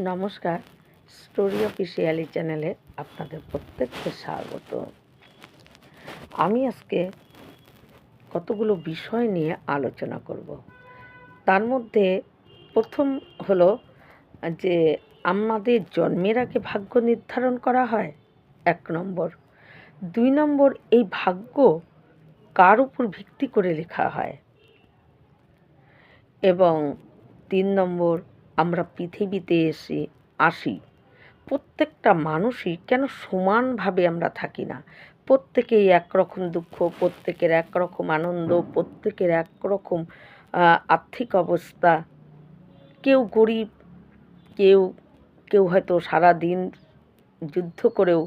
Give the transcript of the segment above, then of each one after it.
নমস্কার। Story officially চ্যানেলে আপনাদের প্রত্যেককে স্বাগত। আমি আজকে কতগুলো বিষয় নিয়ে আলোচনা করব। তার মধ্যে প্রথম হলো যে, আমাদের জন্মের আগে ভাগ্য নির্ধারণ করা হয়? এক নম্বর। দুই নম্বর, এই ভাগ্য কার উপর ভিত্তি করে লেখা হয়? এবং তিন নম্বর আমরা পৃথিবীতে এসে আসি। প্রত্যেকটা মানুষই কেন সমানভাবে আমরা থাকি না? প্রত্যেকেই একরকম দুঃখ, প্রত্যেকের একরকম আনন্দ, প্রত্যেকের একরকম আর্থিক অবস্থা। কেউ গরিব, কেউ কেউ হয়তো সারা দিন যুদ্ধ করেও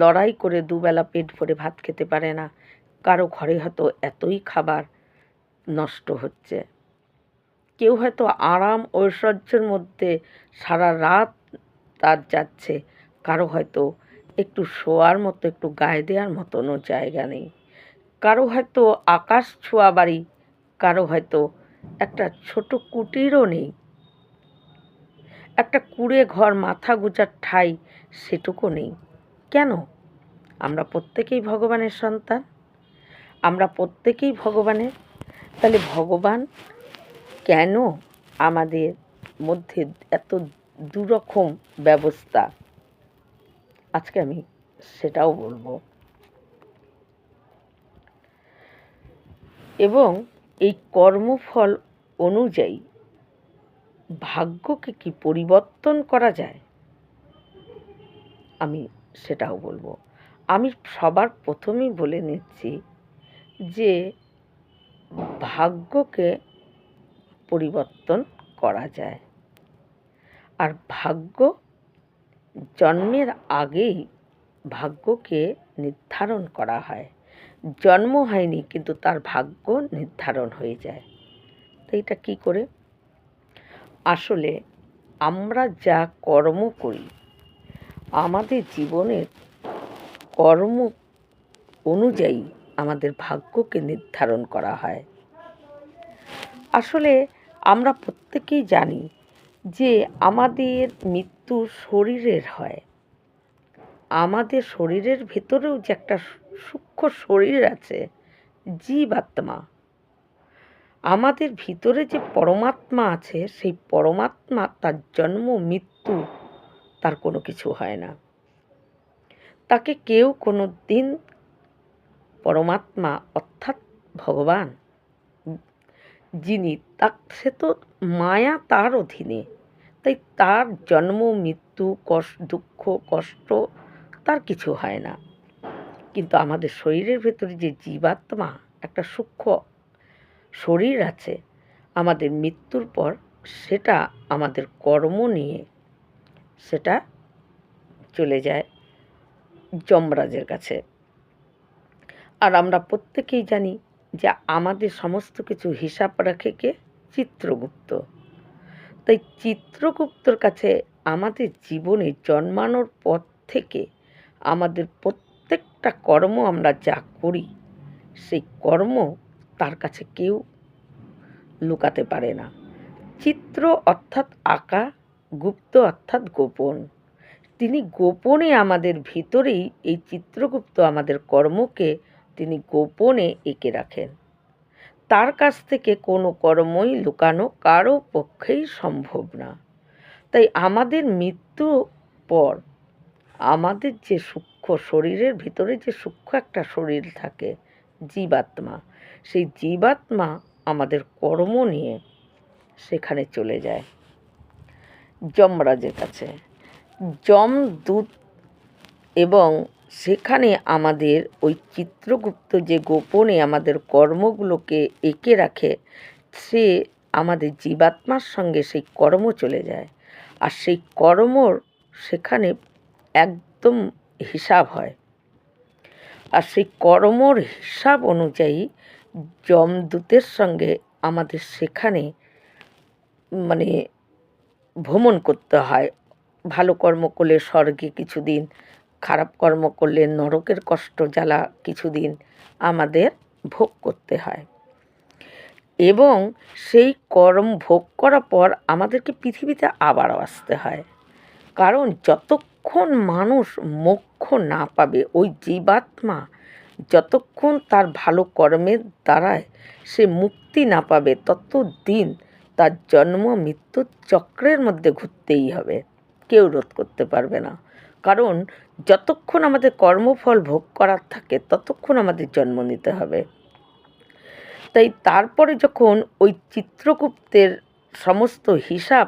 লড়াই করে দুবেলা পেট ভরে ভাত খেতে পারে না। কারও ঘরে হয়তো এতই খাবার নষ্ট হচ্ছে। কেউ হয়তো আরাম ঐশ্বর্যের মধ্যে সারা রাত তার যাচ্ছে। কারও হয়তো একটু শোয়ার মতো, একটু গায়ে দেওয়ার মতনও জায়গা নেই। কারও হয়তো আকাশ ছোঁয়া বাড়ি, কারও হয়তো একটা ছোট কুটিরও নেই। একটা কুড়ে ঘর মাথা গুজার ঠাই সেটুকু নেই। কেন? আমরা প্রত্যেকেই ভগবানের সন্তান। আমরা প্রত্যেকেই ভগবানের। তাহলে ভগবান কেন আমাদের মধ্যে এত দুরকম ব্যবস্থা? আজকে আমি সেটাও বলব। এবং এই কর্মফল অনুযায়ী ভাগ্যকে কি পরিবর্তন করা যায়? আমি সেটাও বলব। আমি সবার প্রথমেই বলে নিচ্ছি যে ভাগ্যকে পরিবর্তন করা যায়। আর ভাগ্য জন্মের আগেই ভাগ্যকে নির্ধারণ করা হয়। জন্ম হয়নি, কিন্তু তার ভাগ্য নির্ধারণ হয়ে যায়। তো এটা কী করে? আসলে আমরা যা কর্ম করি, আমাদের জীবনের কর্ম অনুযায়ী আমাদের ভাগ্যকে নির্ধারণ করা হয়। আসলে আমরা প্রত্যেকেই জানি যে আমাদের মৃত্যু শরীরের হয়। আমাদের শরীরের ভেতরেও যে একটা সূক্ষ্ম শরীর আছে, জীবাত্মা। আমাদের ভিতরে যে পরমাত্মা আছে, সেই পরমাত্মা তার জন্ম, মৃত্যু, তার কোনো কিছু হয় না। তাকে কেউ কোনো দিন পরমাত্মা অর্থাৎ ভগবান যিনি তা সে তো মায়া তার অধীনে। তাই তার জন্ম, মৃত্যু কষ্ট দুঃখ, কষ্ট, তার কিছু হয় না। কিন্তু আমাদের শরীরের ভেতরে যে জীবাত্মা, একটা সূক্ষ্ম শরীর আছে, আমাদের মৃত্যুর পর সেটা আমাদের কর্ম নিয়ে সেটা চলে যায় যমরাজের কাছে। আর আমরা প্রত্যেকেই জানি যে আমাদের সমস্ত কিছু হিসাব রাখে কে? চিত্রগুপ্ত। তাই চিত্রগুপ্তর কাছে আমাদের জীবনে জন্মানোর পর থেকে আমাদের প্রত্যেকটা কর্ম আমরা যা করি, সেই কর্ম তার কাছে কেউ লুকাতে পারে না। চিত্র অর্থাৎ আঁকা, গুপ্ত অর্থাৎ গোপন। তিনি গোপনে আমাদের ভিতরেই এই চিত্রগুপ্ত আমাদের কর্মকে তিনি গোপনে এঁকে রাখেন। তার কাছ থেকে কোনো কর্মই লুকানো কারও পক্ষেই সম্ভব না। তাই আমাদের মৃত্যু পর আমাদের যে সূক্ষ্ম শরীরের ভিতরে যে সূক্ষ্ম একটা শরীর থাকে, জীবাত্মা, সেই জীবাত্মা আমাদের কর্ম নিয়ে সেখানে চলে যায়। যমরাজের কাছে। যমদূত এবং সেখানে আমাদের ওই চিত্রগুপ্ত যে গোপনে আমাদের কর্মগুলোকে এঁকে রাখে, সে আমাদের জীবাত্মার সঙ্গে সেই কর্ম চলে যায়। আর সেই কর্মর সেখানে একদম হিসাব হয়। আর সেই কর্মর হিসাব অনুযায়ী যমদূতের সঙ্গে আমাদের সেখানে মানে ভ্রমণ করতে হয়। ভালো কর্ম করলে স্বর্গে কিছুদিন খারাপ কর্ম করলে নরকের কষ্ট জ্বালা কিছুদিন আমাদের ভোগ করতে হয়। এবং সেই কর্ম ভোগ করার পর আমাদেরকে পৃথিবীতে আবারও আসতে হয়। কারণ যতক্ষণ মানুষ মোক্ষ না পাবে, ওই জীবাত্মা যতক্ষণ তার ভালো কর্মের দ্বারায় সে মুক্তি না পাবে, ততদিন তার জন্ম মৃত্যুর চক্রের মধ্যে ঘুরতেই হবে। কেউ রোধ করতে পারবে না। কারণ যতক্ষণ আমাদের কর্মফল ভোগ করার থাকে, ততক্ষণ আমাদের জন্ম নিতে হবে। তাই তারপরে যখন ওই চিত্রগুপ্তের সমস্ত হিসাব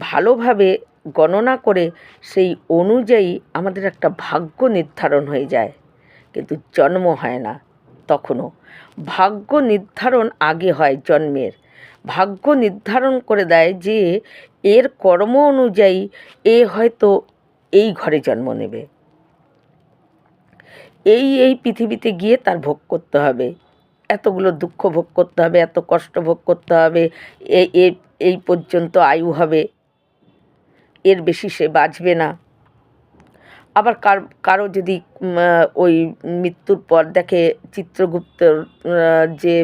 ভালোভাবে গণনা করে সেই অনুযায়ী আমাদের একটা ভাগ্য নির্ধারণ হয়ে যায়, কিন্তু জন্ম হয় না তখনও। ভাগ্য নির্ধারণ আগে হয় জন্মের। ভাগ্য নির্ধারণ করে দেয় যে এর কর্ম অনুযায়ী এ হয়তো এই ঘরে জন্ম নেবে। এই এই পৃথিবীতে গিয়ে তার ভোগ করতে হবে। এতগুলো দুঃখ ভোগ করতে হবে, এত কষ্ট ভোগ করতে হবে এই পর্যন্ত আয়ু হবে। এর বেশি সে বাঁচবে না। আবার কার, কারও যদি ওই মৃত্যুর পর দেখে চিত্রগুপ্তর যে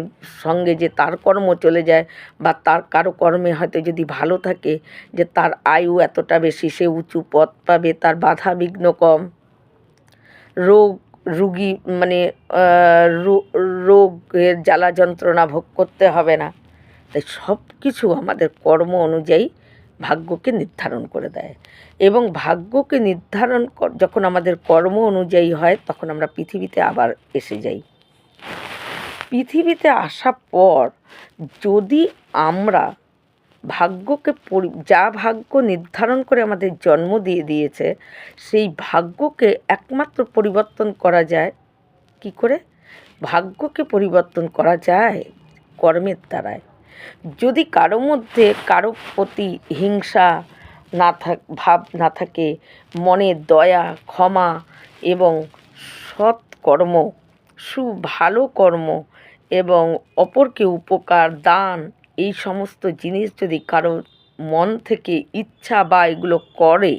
সঙ্গে যে তার কর্ম চলে যায় বা তার কারও কর্মে হয়তো যদি ভালো থাকে, যে তার আয়ু এতটা বেশি, সে উঁচু পথ পাবে, তার বাধা বিঘ্ন কম, রোগ, রুগী মানে রোগের জ্বালা যন্ত্রণা ভোগ করতে হবে না। তাই সব কিছু আমাদের কর্ম অনুযায়ী ভাগ্যকে নির্ধারণ করে দেয়। এবং ভাগ্যকে নির্ধারণ যখন আমাদের কর্ম অনুযায়ী হয়, তখন আমরা পৃথিবীতে আবার এসে যাই। পৃথিবীতে আসার পর যদি আমরা ভাগ্যকে যা ভাগ্য নির্ধারণ করে আমাদের জন্ম দিয়ে দিয়েছে, সেই ভাগ্যকে একমাত্র পরিবর্তন করা যায় কি করে? ভাগ্যকে পরিবর্তন করা যায় কর্মের দ্বারায়। যদি কারও মধ্যে কারও প্রতি হিংসা না থাক, ভাব না থাকে, মনে দয়া, ক্ষমা এবং সৎ কর্ম সু ভালো কর্ম এবং অপরকে উপকার, দান, এই সমস্ত জিনিস যদি কারও মন থেকে ইচ্ছা বা এগুলো করে,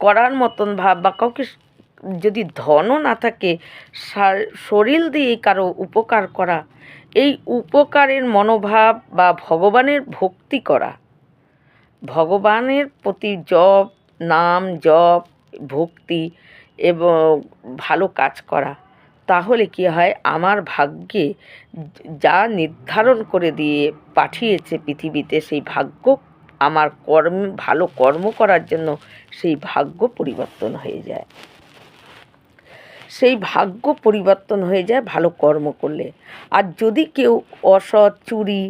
করার মতন ভাব বা কাউকে যদি ধনও না থাকে শরীর দিয়ে কারও উপকার করা এই উপকারের মনোভাব বা ভগবানের ভক্তি করা। ভগবানের প্রতি জপ, নাম জপ, ভক্তি এবং ভালো কাজ করা, তাহলে কি হয়? আমার ভাগ্যে যা নির্ধারণ করে দিয়ে পাঠিয়েছে পৃথিবীতে, সেই ভাগ্য আমার কর্ম, ভালো কর্ম করার জন্য সেই ভাগ্য পরিবর্তন হয়ে যায়। সেই ভাগ্য পরিবর্তন হয়ে যায় ভালো কর্ম করলে। আর যদি কেউ অসৎ, চুরি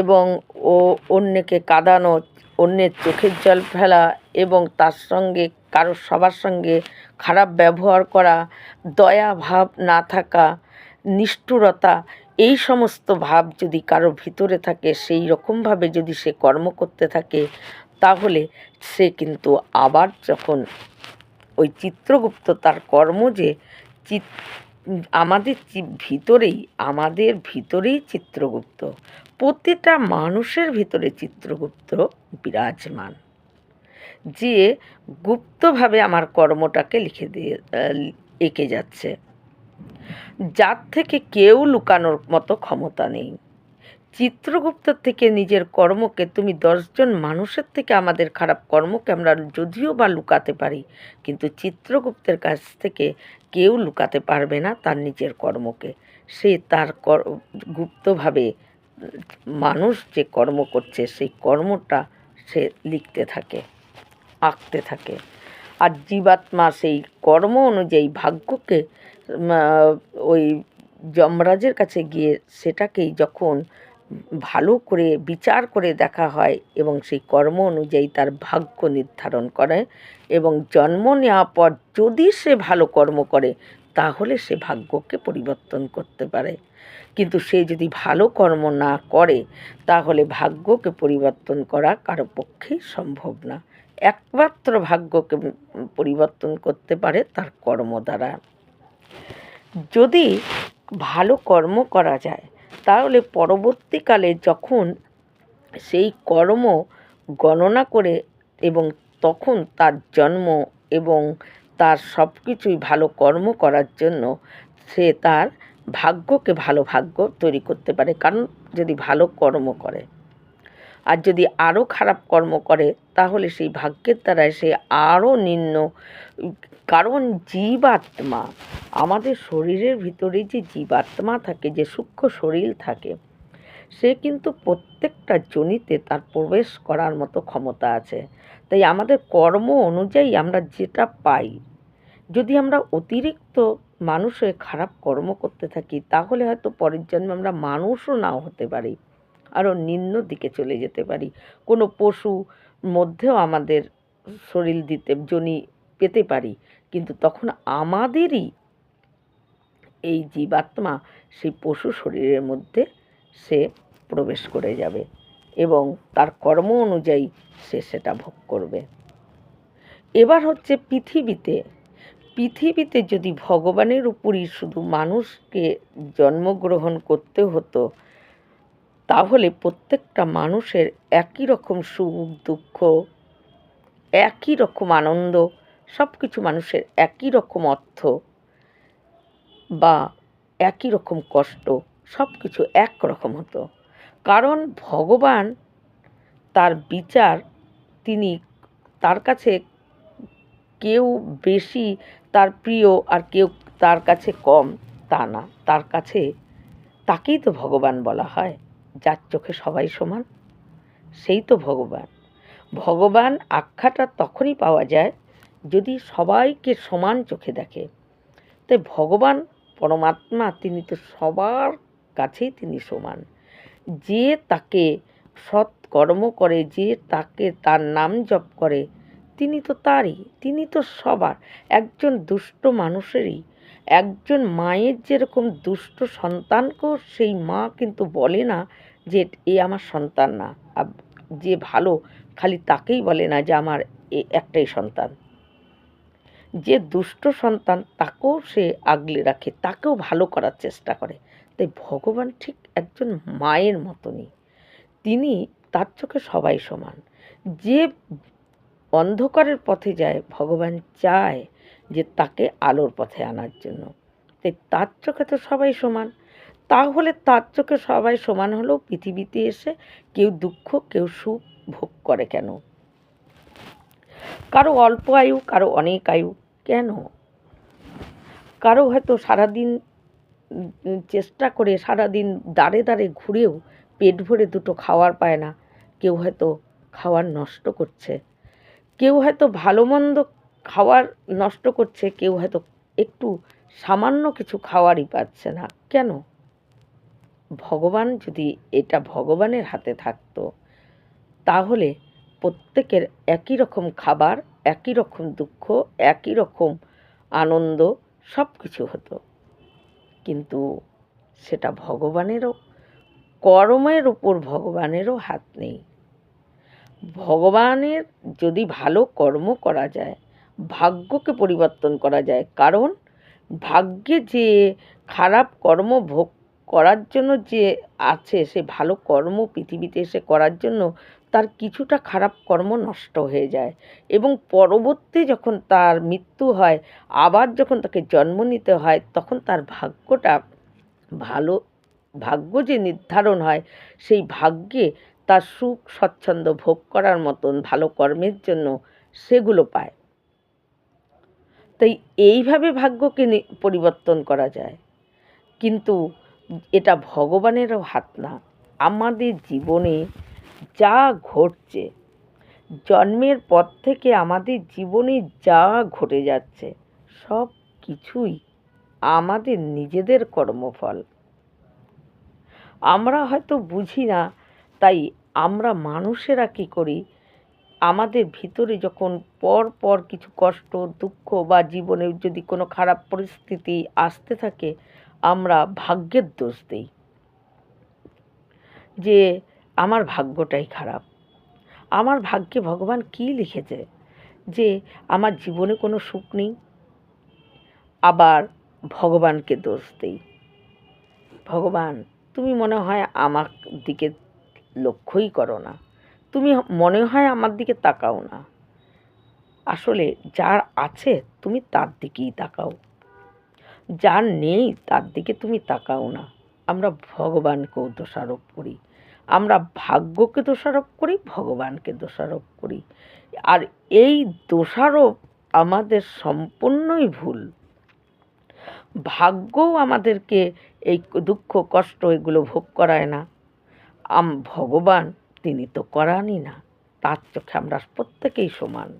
এবং ও অন্যকে কাঁদানো, অন্যের চোখের জল ফেলা এবং তার সঙ্গে কারোর সবার সঙ্গে খারাপ ব্যবহার করা, দয়া ভাব না থাকা, নিষ্ঠুরতা, এই সমস্ত ভাব যদি কারও ভিতরে থাকে, সেই রকমভাবে যদি সে কর্ম করতে থাকে, তাহলে সে কিন্তু আবার যখন ওই চিত্রগুপ্ত তার কর্ম যে চিত, আমাদের ভিতরেই আমাদের ভিতরেই চিত্রগুপ্ত। প্রতিটা মানুষের ভিতরে চিত্রগুপ্ত বিরাজমান। যে গুপ্তভাবে আমার কর্মটাকে লিখে দিয়ে এঁকে যাচ্ছে। যার থেকে কেউ লুকানোর মতো ক্ষমতা নেই। চিত্রগুপ্তর থেকে নিজের কর্মকে তুমি দশজন মানুষের থেকে আমাদের খারাপ কর্মকে আমরা যদিও বা লুকাতে পারি, কিন্তু চিত্রগুপ্তের কাছ থেকে কেউ লুকাতে পারবে না তার নিজের কর্মকে। সে তার গুপ্তভাবে মানুষ যে কর্ম করছে, সেই কর্মটা সে লিখতে থাকে, আঁকতে থাকে। আর জীবাত্মা সেই কর্ম অনুযায়ী ভাগ্যকে ওই যমরাজের কাছে গিয়ে সেটাকেই যখন ভালো করে বিচার করে দেখা হয় এবং সেই কর্ম অনুযায়ী তার ভাগ্য নির্ধারণ করে এবং জন্ম নেওয়ার পর যদি সে ভালো কর্ম করে, তাহলে সে ভাগ্যকে পরিবর্তন করতে পারে। কিন্তু সে যদি ভালো কর্ম না করে, তাহলে ভাগ্যকে পরিবর্তন করা কারও পক্ষেই সম্ভব না। একমাত্র ভাগ্যকে পরিবর্তন করতে পারে তার কর্ম দ্বারা। যদি ভালো কর্ম করা যায় তাহলে পরবর্তীকালে যখন সেই কর্ম গণনা করে এবং তখন তার জন্ম এবং তার সব কিছুই ভালো কর্ম করার জন্য সে তার ভাগ্যকে ভালো ভাগ্য তৈরি করতে পারে। কারণ যদি ভালো কর্ম করে আর যদি আরও খারাপ কর্ম করে, তাহলে সেই ভাগ্যের দ্বারায় সে আরও নিম্ন। কারণ জীবাত্মা, আমাদের শরীরের ভিতরে যে জীবাত্মা থাকে, যে সূক্ষ্ম শরীর থাকে, সে কিন্তু প্রত্যেকটা জনিতে তার প্রবেশ করার মতো ক্ষমতা আছে। তাই আমাদের কর্ম অনুযায়ী আমরা যেটা পাই, যদি আমরা অতিরিক্ত মানুষ খারাপ কর্ম করতে থাকি, তাহলে হয়তো পরের জন্মে আমরা মানুষও নাও হতে পারি। আরও নিম্ন দিকে চলে যেতে পারি। কোনো পশু মধ্যেও আমাদের শরীর দিতে, জনি পেতে পারি। কিন্তু তখন আমাদেরই এই জীবাত্মা সেই পশু শরীরের মধ্যে সে প্রবেশ করে যাবে এবং তার কর্ম অনুযায়ী সে সেটা ভোগ করবে। এবার হচ্ছে পৃথিবীতে পৃথিবীতে যদি ভগবানের উপরই শুধু মানুষকে জন্মগ্রহণ করতে হতো তাহলে প্রত্যেকটা মানুষের একই রকম সুখ, দুঃখ, একই রকম আনন্দ সব কিছু মানুষের একই রকম অর্থ বা একই রকম কষ্ট সব কিছু একরকম হতো। কারণ ভগবান তার বিচার তিনি তার কাছে কেউ বেশি তার প্রিয় আর কেউ তার কাছে কম তা না। তার কাছে তাকেই তো ভগবান বলা হয়। যার চোখে সবাই সমান, সেই তো ভগবান। ভগবান আখ্যাটা তখনই পাওয়া যায় যদি সবাইকে সমান চোখে দেখে। তাই ভগবান পরমাত্মা তিনি তো সবার কাছেই তিনি সমান। যে তাকে সৎ কর্ম করে, যে তাকে তার নাম জপ করে, তিনি তো তারই, তিনি তো সবার, একজন দুষ্ট মানুষেরই। একজন মায়ের যেরকম দুষ্ট সন্তানকেও সেই মা কিন্তু বলে না যে এ আমার সন্তান না। যে ভালো, খালি তাকেই বলে না যে আমার একটাই সন্তান। যে দুষ্ট সন্তান তাকেও সে আগলে রাখে, তাকেও ভালো করার চেষ্টা করে। তাই ভগবান ঠিক একজন মায়ের মতনই। তিনি তার চোখে সবাই সমান। যে অন্ধকারের পথে যায়, ভগবান চায় যে তাকে আলোর পথে আনার জন্য। তাই তার চোখে তো সবাই সমান। তাহলে তার চোখে সবাই সমান হলেও পৃথিবীতে এসে কেউ দুঃখ, কেউ সুখ ভোগ করে কেন? কারও অল্প আয়ু, কারও অনেক আয়ু, কেন? কারও হয়তো সারাদিন চেষ্টা করে সারাদিন দাঁড়ে দাঁড়ে ঘুরেও পেট ভরে দুটো খাওয়ার পায় না। কেউ হয়তো খাওয়ার নষ্ট করছে। কেউ হয়তো ভালো মন্দ খাওয়ার নষ্ট করছে কেউ হয়তো একটু সামান্য কিছু খাওয়ারই পাচ্ছে না। কেন? ভগবান যদি এটা ভগবানের হাতে থাকতো, তাহলে প্রত্যেকের একই রকম খাবার, একই রকম দুঃখ, একই রকম আনন্দ সব কিছু হতো। কিন্তু সেটা ভগবানেরও, কর্মের উপর ভগবানেরও হাত নেই। ভগবানের যদি ভালো কর্ম করা যায় ভাগ্যকে পরিবর্তন করা যায়। কারণ ভাগ্যে যে খারাপ কর্ম ভোগ করার জন্য যে আছে, সে ভালো কর্ম পৃথিবীতে এসে করার জন্য তার কিছুটা খারাপ কর্ম নষ্ট হয়ে যায়। এবং পরবর্তী যখন তার মৃত্যু হয়, আবার যখন তাকে জন্ম নিতে হয়, তখন তার ভাগ্যটা ভালো, ভাগ্য যে নির্ধারণ হয়, সেই ভাগ্যে তার সুখ স্বচ্ছন্দ ভোগ করার মতন ভালো কর্মের জন্য সেগুলো পায়। তাই এইভাবে ভাগ্যকে পরিবর্তন করা যায়। কিন্তু এটা ভগবানেরও হাত না। আমাদের জীবনে যা ঘটছে, জন্মের পর থেকে আমাদের জীবনে যা ঘটে যাচ্ছে, সব কিছুই আমাদের নিজেদের কর্মফল। আমরা হয়তো বুঝি না, তাই আমরা মানুষেরা কী করি? আমাদের ভিতরে যখন পর পর কিছু কষ্ট, দুঃখ বা জীবনে যদি কোনো খারাপ পরিস্থিতি আসতে থাকে, আমরা ভাগ্যের দোষ দিই। যে আমার ভাগ্যটাই খারাপ। আমার ভাগ্যে ভগবান কী লিখেছে? যে আমার জীবনে কোনো সুখ নেই, আবার ভগবানকে দোষ দিই। ভগবান, তুমি মনে হয় আমার দিকে লক্ষ্যই করো না। তুমি মনে হয় আমার দিকে তাকাও না। আসলে যার আছে তুমি তার দিকেই তাকাও। যার নেই তার দিকে তুমি তাকাও না। আমরা ভগবানকেও দোষারোপ করি। আমরা ভাগ্যকে দোষারোপ করি, ভগবানকে দোষারোপ করি। আর এই দোষারোপ আমাদের সম্পূর্ণই ভুল। ভাগ্যও আমাদেরকে এই দুঃখ, কষ্ট এগুলো ভোগ করায় না। আম, ভগবান তিনি তো করানই না, তার চোখে আমরা প্রত্যেকেই সমান।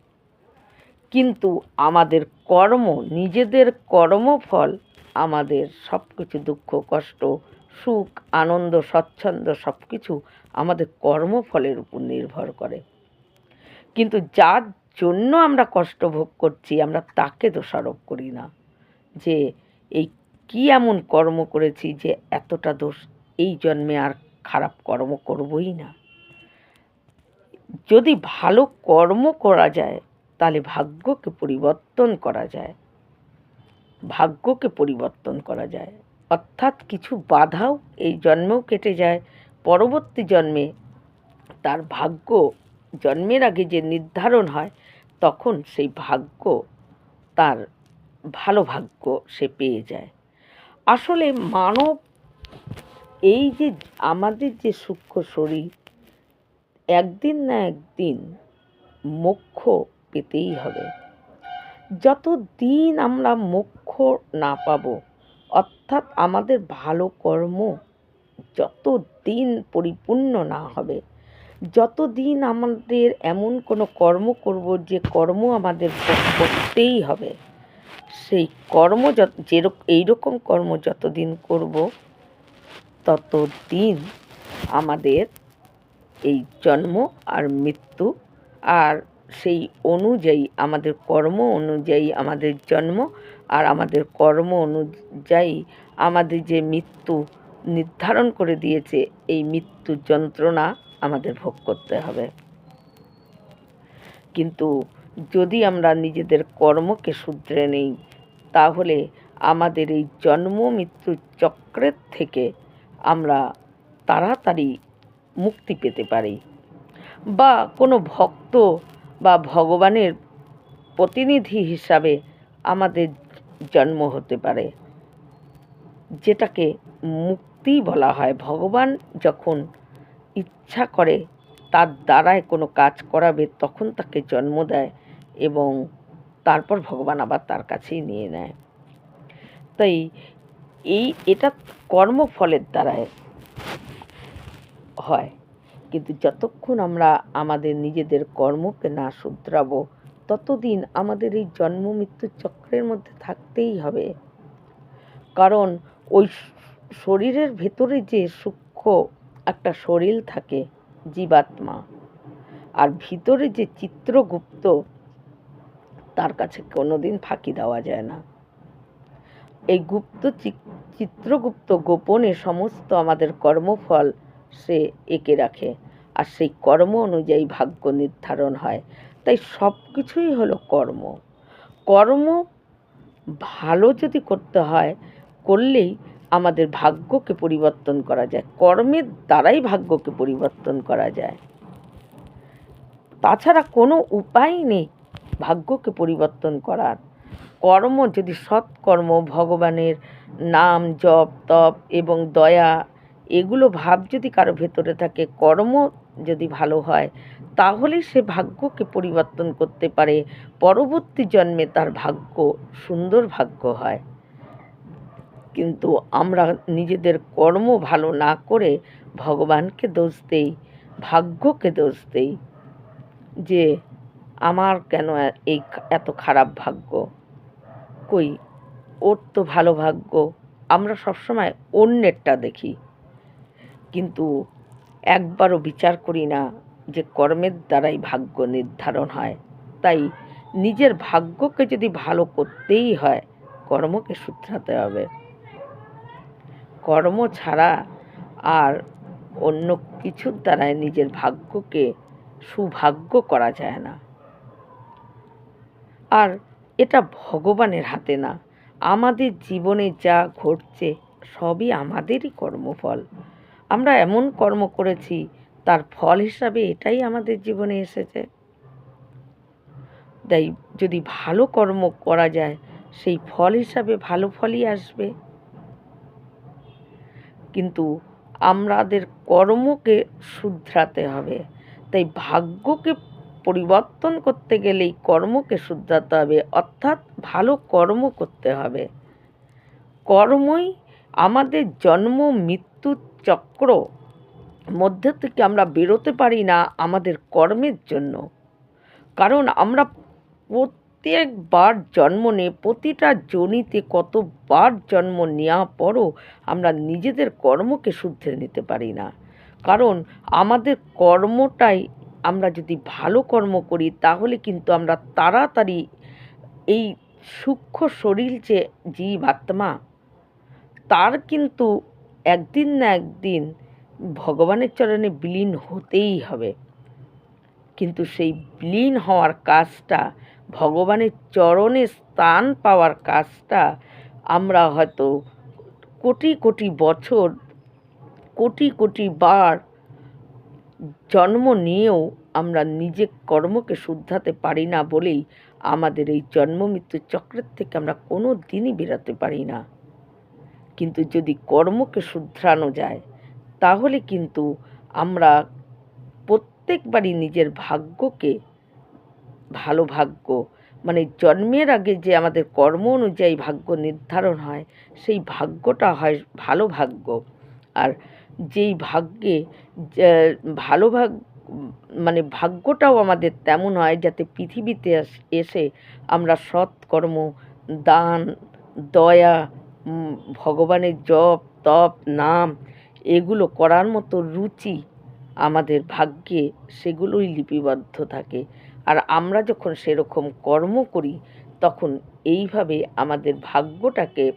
কিন্তু আমাদের কর্ম, নিজেদের কর্মফল, আমাদের সব কিছু দুঃখ, কষ্ট, সুখ, আনন্দ, স্বচ্ছন্দ সব কিছু আমাদের কর্মফলের উপর নির্ভর করে। কিন্তু যার জন্য আমরা কষ্ট ভোগ করছি, আমরা তাকে দোষারোপ করি না। যে এই কি এমন কর্ম করেছি যে এতটা দোষ, এই জন্মে আর খারাপ কর্ম করবই না। যদি ভালো কর্ম করা যায়, তাহলে ভাগ্যকে পরিবর্তন করা যায়। ভাগ্যকে পরিবর্তন করা যায়। অর্থাৎ কিছু বাধাও এই জন্মেও কেটে যায়। পরবর্তী জন্মে তার ভাগ্য, জন্মের আগে যে নির্ধারণ হয়, তখন সেই ভাগ্য, তার ভালো ভাগ্য সে পেয়ে যায়। আসলে মানব এই যে আমাদের যে সূক্ষ্ম শরীর একদিন না একদিন মোক্ষ পেতেই হবে। যত দিন আমরা মোক্ষ না পাব, অর্থাৎ আমাদের ভালো কর্ম যত দিন পরিপূর্ণ না হবে, যত দিন আমাদের এমন কোনো কর্ম করব যে কর্ম আমাদের করতেই হবে, সেই কর্ম যত যেরকম এইরকম কর্ম যতদিন করব তত দিন আমাদের এই জন্ম আর মৃত্যু আর সেই অনুযায়ী আমাদের কর্ম অনুযায়ী আমাদের জন্ম আর আমাদের কর্ম অনুযায়ী আমাদের যে মৃত্যু নির্ধারণ করে দিয়েছে, এই মৃত্যুর যন্ত্রণা আমাদের ভোগ করতে হবে। কিন্তু যদি আমরা নিজেদের কর্মকে শুধরে নেই, তাহলে আমাদের এই জন্ম মৃত্যু চক্রের থেকে আমরা তাড়াতাড়ি মুক্তি পেতে পারি। বা কোনো ভক্ত বা ভগবানের প্রতিনিধি হিসাবে আমাদের জন্ম হতে পারে। যেটাকে মুক্তি বলা হয়। ভগবান যখন ইচ্ছা করে তার দ্বারায় কোনো কাজ করাবে, তখন তাকে জন্ম দেয় এবং তারপর ভগবান আবার তার কাছেই নিয়ে নেয়। তাই এই, এটা কর্মফলের দ্বারায় হয়। কিন্তু যতক্ষণ আমরা আমাদের নিজেদের কর্মকে না শুধরাবো, ততদিন আমাদের এই জন্ম মৃত্যু চক্রের মধ্যে থাকতেই হবে। কারণ ওই শরীরের ভেতরে যে সূক্ষ্ম একটা শরীর থাকে, জীবাত্মা, আর ভিতরে যে চিত্রগুপ্ত, তার কাছে কোনোদিন ফাঁকি দেওয়া যায় না। এই গুপ্ত চিত্রগুপ্ত গোপনে সমস্ত আমাদের কর্মফল সে এঁকে রাখে। আর সেই কর্ম অনুযায়ী ভাগ্য নির্ধারণ হয়। তাই সব কিছুই হলো কর্ম। কর্ম ভালো যদি করতে হয়, করলেই আমাদের ভাগ্যকে পরিবর্তন করা যায়। কর্মের দ্বারাই ভাগ্যকে পরিবর্তন করা যায়। তাছাড়া কোনো উপায় নেই ভাগ্যকে পরিবর্তন করার। কর্ম যদি সৎকর্ম, ভগবানের নাম জপ, তপ এবং দয়া এগুলো ভাব যদি কারও ভেতরে থাকে, কর্ম যদি ভালো হয়, তাহলে সে ভাগ্যকে পরিবর্তন করতে পারে। পরবর্তী জন্মে তার ভাগ্য, সুন্দর ভাগ্য হয়। কিন্তু আমরা নিজেদের কর্ম ভালো না করে ভগবানকে দোষ দেই, ভাগ্যকে দোষ দেই যে আমার কেন এই এত খারাপ ভাগ্য? কই? ওর তো ভালো ভাগ্য। আমরা সবসময় অন্যেরটা দেখি। কিন্তু একবারও বিচার করি না যে কর্মের দ্বারাই ভাগ্য নির্ধারণ হয়। তাই নিজের ভাগ্যকে যদি ভালো করতেই হয়, কর্মকে শুধরাতে হবে। কর্ম ছাড়া আর অন্য কিছুর দ্বারাই নিজের ভাগ্যকে সুভাগ্য করা যায় না। আর এটা ভগবানের হাতে না। আমাদের জীবনে যা ঘটছে, সবই আমাদেরই কর্মফল। আমরা এমন কর্ম করেছি, তার ফল হিসাবে এটাই আমাদের জীবনে এসেছে। তাই যদি ভালো কর্ম করা যায়, সেই ফল হিসাবে ভালো ফলই আসবে। কিন্তু আমাদের কর্মকে শুধরাতে হবে। তাই ভাগ্যকে পরিবর্তন করতে গেলে এই কর্মকে শুধরাতে হবে, অর্থাৎ ভালো কর্ম করতে হবে। কর্মই আমাদের জন্ম মৃত্যু চক্র মধ্যে থেকে আমরা বেরোতে পারি না আমাদের কর্মের জন্য। কারণ আমরা প্রত্যেকবার জন্ম নিয়ে প্রতিটা জনিতে কতবার জন্ম নেওয়া পরও আমরা নিজেদের কর্মকে শুধরে নিতে পারি না। কারণ আমাদের কর্মটাই আমরা যদি ভালো কর্ম করি, তাহলে কিন্তু আমরা তাড়াতাড়ি এই সূক্ষ্ম শরীর যে জীব আত্মা, তার কিন্তু একদিন না একদিন ভগবানের চরণে বিলীন হতেই হবে। কিন্তু সেই বিলীন হওয়ার কাজটা, ভগবানের চরণে স্থান পাওয়ার কাজটা আমরা হয়তো কোটি কোটি বছর, কোটি কোটি বার জন্ম নিয়েও আমরা নিজে কর্মকে শুদ্ধাতে পারি না বলেই আমাদের এই জন্ম মৃত্যু চক্রের থেকে আমরা কোনো দিনই বেরোতে পারি না। কিন্তু যদি কর্মকে শুধরানো যায়, তাহলে কিন্তু আমরা প্রত্যেকবারই নিজের ভাগ্যকে, ভালো ভাগ্য মানে জন্মের আগে যে আমাদের কর্ম অনুযায়ী ভাগ্য নির্ধারণ হয়, সেই ভাগ্যটা হয় ভালো ভাগ্য। আর যেই ভাগ্যে ভালো ভাগ মানে ভাগ্যটাও আমাদের তেমন হয় যাতে পৃথিবীতে এসে আমরা সৎকর্ম, দান, দয়া ভগবানের জপ, তপ, নাম, এগুলো করার মতো রুচি আমাদের ভাগ্যে সেগুলোই লিপিবদ্ধ থাকে। আর আমরা যখন সেরকম কর্ম করি, তখন এইভাবে আমাদের ভাগ্যটাকে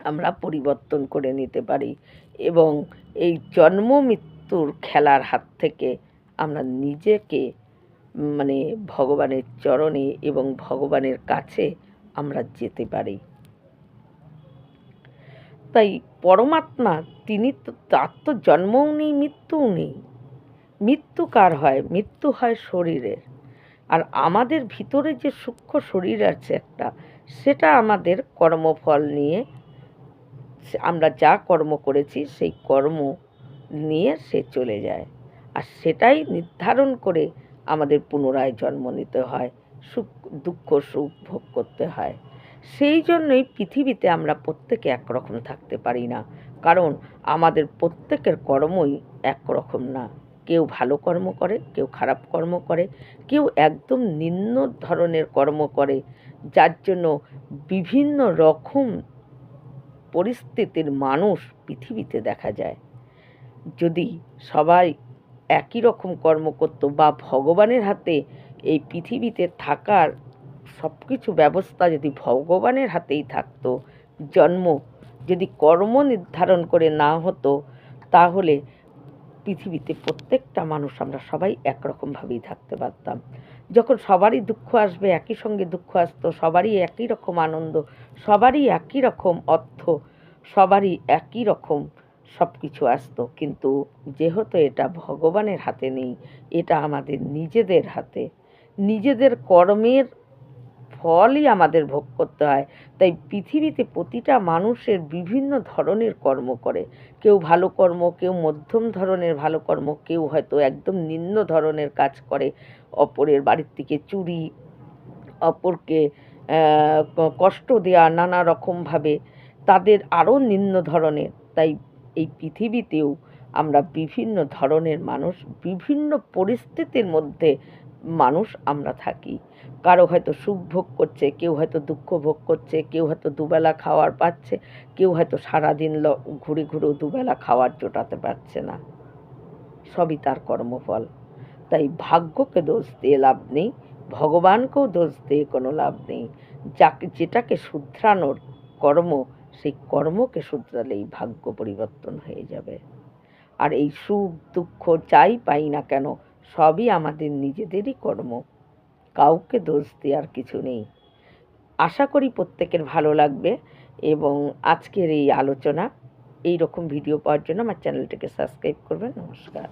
আমরা পরিবর্তন করে নিতে পারি এবং এই জন্ম মৃত্যুর খেলার হাত থেকে আমরা নিজেকে মানে ভগবানের চরণে এবং ভগবানের কাছে আমরা যেতে পারি। তাই পরমাত্মা, তিনি তো, তার তো জন্মও নেই, মৃত্যুও নেই। মৃত্যু কার হয়? মৃত্যু হয় শরীরের। আর আমাদের ভিতরে যে সূক্ষ্ম শরীর আছে একটা, সেটা আমাদের কর্মফল নিয়ে আমরা যা কর্ম করেছি, সেই কর্ম নিয়ে সে চলে যায়। আর সেটাই নির্ধারণ করে আমাদের পুনরায় জন্ম নিতে হয়, সুখ, দুঃখ, সুখ ভোগ করতে হয়। সেই জন্যই পৃথিবীতে আমরা প্রত্যেকে একরকম থাকতে পারি না। কারণ আমাদের প্রত্যেকের কর্মই একরকম না। কেউ ভালো কর্ম করে, কেউ খারাপ কর্ম করে, কেউ একদম নিম্ন ধরনের কর্ম করে, যার জন্য বিভিন্ন রকম পরিস্থিতির মানুষ পৃথিবীতে দেখা যায়। যদি সবাই একই রকম কর্ম করতো বা ভগবানের হাতে এই পৃথিবীতে থাকার সব কিছু ব্যবস্থা যদি ভগবানের হাতেই থাকতো, জন্ম যদি কর্ম নির্ধারণ করে না হতো, তাহলে পৃথিবীতে প্রত্যেকটা মানুষ আমরা সবাই একরকমভাবেই থাকতে পারতাম। যখন সবারই দুঃখ আসবে, একই সঙ্গে দুঃখ আসতো, সবারই একই রকম আনন্দ, সবারই একই রকম অর্থ, সবারই একই রকম সব কিছু আসতো। কিন্তু যেহেতু এটা ভগবানের হাতে নেই, এটা আমাদের নিজেদের হাতে। নিজেদের কর্মের ফলই আমাদের ভোগ করতে হয়। তাই পৃথিবীতে প্রতিটা মানুষের বিভিন্ন ধরনের কর্ম করে। কেউ ভালো কর্ম, কেউ মধ্যম ধরনের ভালো কর্ম, কেউ হয়তো একদম নিম্ন ধরনের কাজ করে। অপরের বাড়ির থেকে চুরি, অপরকে কষ্ট দেওয়া নানা রকমভাবে। তাদের আরও নিম্ন ধরনের। তাই এই পৃথিবীতেও আমরা বিভিন্ন ধরনের মানুষ বিভিন্ন পরিস্থিতির মধ্যে মানুষ আমরা থাকি। কারও হয়তো সুখ ভোগ করছে, কেউ হয়তো দুঃখ ভোগ করছে, কেউ হয়তো দুবেলা খাওয়ার পাচ্ছে, কেউ হয়তো সারাদিন ঘুরে ঘুরেও দুবেলা খাওয়ার জোটাতে পারছে না। সবই তার কর্মফল। তাই ভাগ্যকে দোষ দিয়ে লাভ নেই, ভগবানকেও দোষ দিয়ে কোনো লাভ নেই। যাকে, যেটাকে শুধরানোর কর্ম, সেই কর্মকে শুধরালেই ভাগ্য পরিবর্তন হয়ে যাবে। আর এই সুখ দুঃখ যাই পাই না কেন সবই আমাদের নিজেদেরই কর্ম। কাউকে দোষ দেওয়ার কিছু নেই। আশা করি প্রত্যেকের ভালো লাগবে এবং আজকের এই আলোচনা এই রকম ভিডিও পাওয়ার জন্য আমার চ্যানেলটিকে সাবস্ক্রাইব করবেন। নমস্কার।